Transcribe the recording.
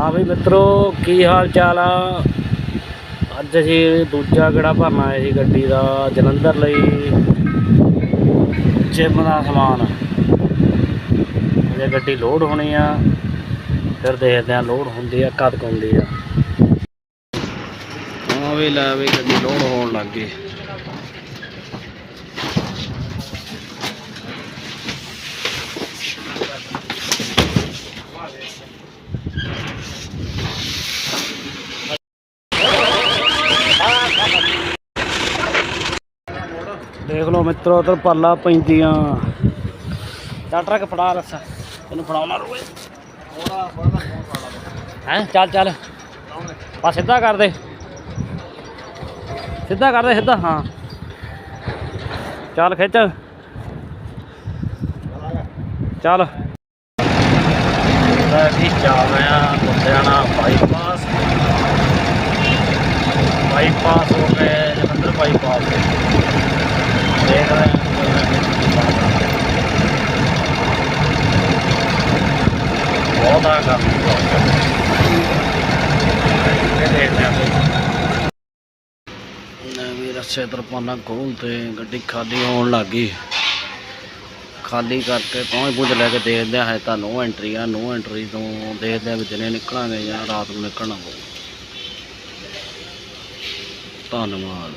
ਹਾਂ ਵੀ ਮਿੱਤਰੋ, ਕੀ ਹਾਲ ਚਾਲ ਆ? ਅੱਜ ਅਸੀਂ ਦੂਜਾ ਗੇੜਾ ਭਰਨਾ ਆਏ ਸੀ ਗੱਡੀ ਦਾ, ਜਲੰਧਰ ਲਈ। ਜਿਮ ਦਾ ਸਮਾਨ। ਜੇ ਗੱਡੀ ਲੋਡ ਹੋਣੀ ਆ। ਫਿਰ ਦੇਖਦੇ ਆ ਲੋਡ ਹੁੰਦੀ ਆ, ਕਦ ਹੁੰਦੀ ਆ। ਹਾਂ ਵੀ ਲੈ ਵੀ ਗੱਡੀ ਲੋਡ ਹੋਣ ਲੱਗ ਗਈ। ਦੇਖ ਲਓ ਮਿੱਤਰੋ, ਉਧਰ ਪੱਲਾ ਪੈਂਦੀਆਂ। ਚੱਲ ਟਰੱਕ ਫੜਾ ਰਸਾ। ਤੈਨੂੰ ਫੜਾਉਣਾ ਰੋਏ ਹੈ? ਚੱਲ ਚੱਲ। ਬਸ ਸਿੱਧਾ ਕਰ ਦੇ। ਸਿੱਧਾ ਕਰ ਦੇ, ਸਿੱਧਾ। ਹਾਂ। ਚੱਲ ਖਿੱਚ। ਚੱਲ। ਮੈਂ ਜਾ ਰਿਹਾ ਲੁਧਿਆਣਾ ਬਾਈਪਾਸ। ਬਾਈਪਾਸ ਹੋ ਗਏ ਜਲੰਧਰ ਬਾਈਪਾਸ। ਦੇਖ ਰਹੇ ਬਹੁਤ ਕੰਮ ਇਹ ਵੀ ਰਸੇ ਤਰਪਾਨਾ ਖੋਲ ਤੇ ਗੱਡੀ ਖਾਲੀ ਹੋਣ ਲੱਗ ਗਈ। ਖਾਲੀ ਕਰਕੇ ਪਹੁੰਚ ਪੁੱਜ ਲੈ ਕੇ ਦੇਖਦੇ ਆ ਤਾਂ ਨੋ ਐਂਟਰੀ ਆ ਨੋ ਐਂਟਰੀ ਤੋਂ ਦੇਖਦੇ ਹਾਂ ਵੀ ਦਿਨੇ ਨਿਕਲਾਂਗੇ ਜਾਂ ਰਾਤ ਨੂੰ ਨਿਕਲਣਾ ਪਊ। ਧੰਨਵਾਦ।